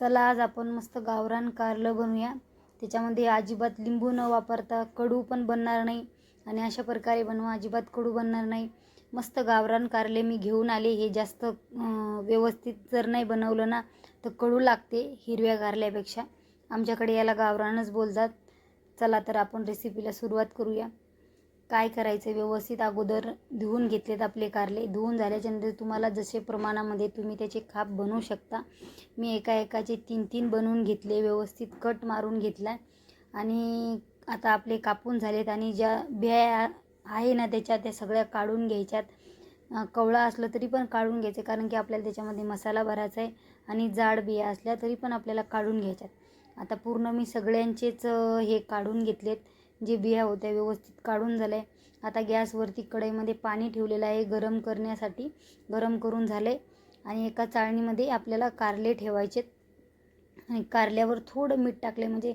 चला आज आपण मस्त गावरान कारलं बनवूया. त्याच्यामध्ये अजिबात लिंबू न वापरता कडू पण बनणार नाही आणि अशा प्रकारे बनवा अजिबात कडू बनणार नाही. मस्त गावरान कारले मी घेऊन आले. हे जास्त व्यवस्थित जर नाही बनवलं ना तर कडू लागते हिरव्या कारल्यापेक्षा. आमच्याकडे याला गावरानच बोलतात. चला तर आपण रेसिपीला सुरुवात करूया. काय करायचं व्यवस्थित अगोदर धुवून घेतलेत आपले कारले. धुवून झाल्याच्यानंतर तुम्हाला जसे प्रमाणामध्ये तुम्ही त्याचे खाप बनवू शकता. मी एका एकाचे तीन तीन बनवून घेतले व्यवस्थित कट मारून घेतला. आणि आता आपले कापून झालेत आणि ज्या बिया आहे ना त्याच्या त्या सगळ्या काढून घ्यायच्यात. कवळा असलं तरी पण काढून घ्यायचं कारण की आपल्याला त्याच्यामध्ये मसाला भरायचा आहे आणि जाड बिया असल्या तरी पण आपल्याला काढून घ्यायच्यात. आता पूर्ण मी सगळ्यांचेच हे काढून घेतलेत. जे बिया होत्या व्यवस्थित काढून झालं आहे आता गॅसवरती कढईमध्ये पाणी ठेवलेलं आहे गरम करण्यासाठी. गरम करून झाले आणि एका चाळणीमध्ये आपल्याला कारले ठेवायचे आणि कारल्यावर थोडं मीठ टाकले म्हणजे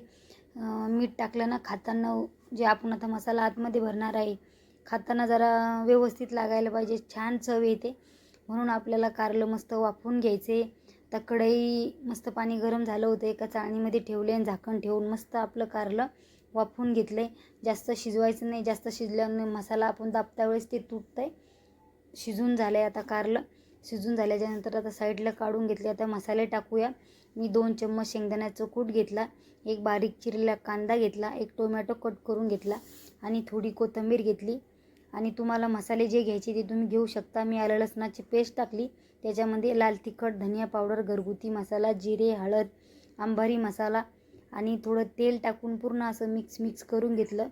मीठ टाकलं ना खाताना जे आपण आता मसाला आतमध्ये भरणार आहे खाताना जरा व्यवस्थित लागायला पाहिजे छान चव येते. म्हणून आपल्याला कारलं मस्त वाफवून घ्यायचे. आता कढई मस्त पाणी गरम झालं होतं एका चाळणीमध्ये ठेवले आणि झाकण ठेवून मस्त आपलं कारलं वाफवून घेतलं. आहे जास्त शिजवायचं नाही. जास्त शिजल्याने मसाला आपण दाबता वेळेस ते तुटतं आहे शिजून झालं आहे आता कारलं. शिजून झाल्याच्यानंतर आता साईडला काढून घेतले. आता मसाले टाकूया. मी दोन चम्मच शेंगदाण्याचं कूट घेतला. एक बारीक चिरलेला कांदा घेतला. एक टोमॅटो कट करून घेतला. आणि थोडी कोथिंबीर घेतली. आणि तुम्हाला मसाले जे घ्यायचे ते तुम्ही घेऊ शकता. मी आलं लसणाची पेस्ट टाकली. त्याच्यामध्ये लाल तिखट धनिया पावडर घरगुती मसाला जिरे हळद आंबारी मसाला आणि थोडं तेल टाकून पूर्ण असं मिक्स मिक्स करून घेतलं.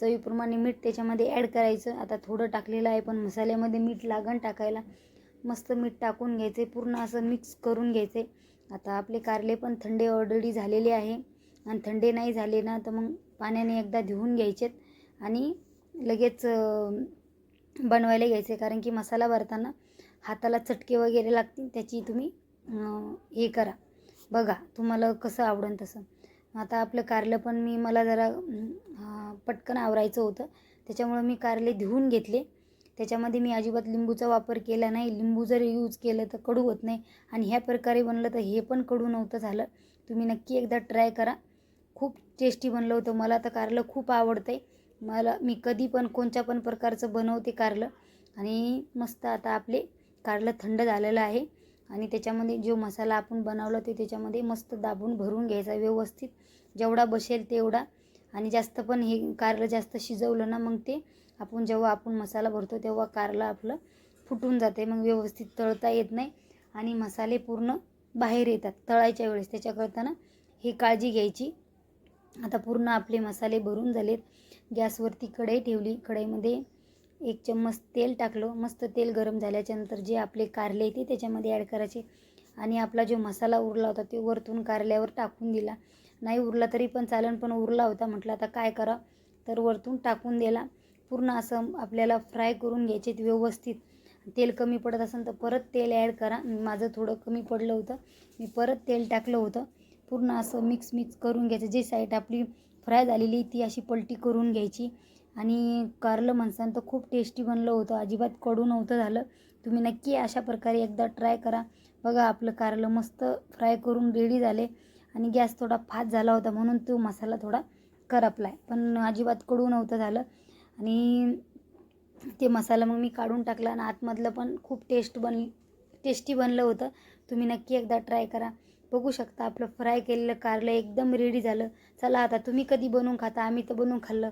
चवीप्रमाणे मीठ त्याच्यामध्ये ॲड करायचं. आता थोडं टाकलेलं आहे पण मसाल्यामध्ये मीठ लागण टाकायला. मस्त मीठ टाकून घ्यायचे पूर्ण असं मिक्स करून घ्यायचे. आता आपले कारले पण थंडे ऑलरेडी झालेले आहे. आणि थंडे नाही झाले ना तर मग पाण्याने एकदा धुवून घ्यायचेत. आणि लगेच बनवायला घ्यायचे. कारण की मसाला भरताना हाताला चटके वगैरे लागतील त्याची तुम्ही हे करा. बघा तुम्हाला कसं आवडेल तसं. आता आपलं कारलं पण मी मला जरा पटकन आवरायचं होतं. त्याच्यामुळं मी कारले धुवून घेतले. त्याच्यामध्ये मी अजिबात लिंबूचा वापर केला नाही. लिंबू जर यूज केलं तर कडू होत नाही. आणि ह्या प्रकारे बनलं तर हे पण कडू नव्हतं झालं. तुम्ही नक्की एकदा ट्राय करा. खूप टेस्टी बनलं होतं. मला तर कारलं खूप आवडतं आहे मला मी कधी पण कोणत्या पण प्रकारचं बनवते कारलं. आणि मस्त आता आपले कारलं थंड झालेलं आहे. आणि त्याच्यामध्ये जो मसाला आपण बनवला ते त्याच्यामध्ये मस्त दाबून भरून घ्यायचा व्यवस्थित. जेवढा बसेल तेवढा. आणि जास्त पण हे कारलं जास्त शिजवलं ना मग ते आपण जेव्हा आपण मसाला भरतो तेव्हा कारलं आपलं फुटून जाते. मग व्यवस्थित तळता येत नाही. आणि मसाले पूर्ण बाहेर येतात तळायच्या वेळेस. त्याच्याकरता ना ही काळजी घ्यायची. आता पूर्ण आपले मसाले भरून झालेत. गॅसवरती कढई ठेवली. कढईमध्ये एक चम्मच तेल टाकलं. मस्त तेल गरम झाल्याच्यानंतर जे आपले कारले ते त्याच्यामध्ये ॲड करायचे. आणि आपला जो मसाला उरला होता ते वरतून कारल्यावर टाकून दिला. नाही उरला तरी पण चालन पण उरला होता. म्हटलं आता काय करा? तर वरतून टाकून दिला. पूर्ण असं आपल्याला फ्राय करून घ्यायचे व्यवस्थित. तेल कमी पडत असेल तर परत तेल ॲड करा. माझं थोडं कमी पडलं होतं. मी परत तेल टाकलं होतं. पूर्ण असं मिक्स मिक्स करून घ्यायचं. जे साईड आपली फ्राय झालेली ती अशी पलटी करून घ्यायची. आणि कारलं म्हणसान तर खूप टेस्टी बनलं होतं. अजिबात कडू नव्हतं झालं. तुम्ही नक्की अशा प्रकारे एकदा ट्राय करा. बघा आपलं कारलं मस्त फ्राय करून रेडी झाले आणि गॅस थोडा फास्ट झाला होता म्हणून तो मसाला थोडा करपला आहे पण अजिबात कडू नव्हतं झालं. आणि ते मसाला मग मी काढून टाकला आणि आतमधलं पण खूप टेस्ट बन टेस्टी बनलं होतं. तुम्ही नक्की एकदा ट्राय करा. बघू शकता आपलं फ्राय केलेलं कारलं एकदम रेडी झालं. चला आता तुम्ही कधी बनवून खाता? आम्ही तर बनवून खाल्लं.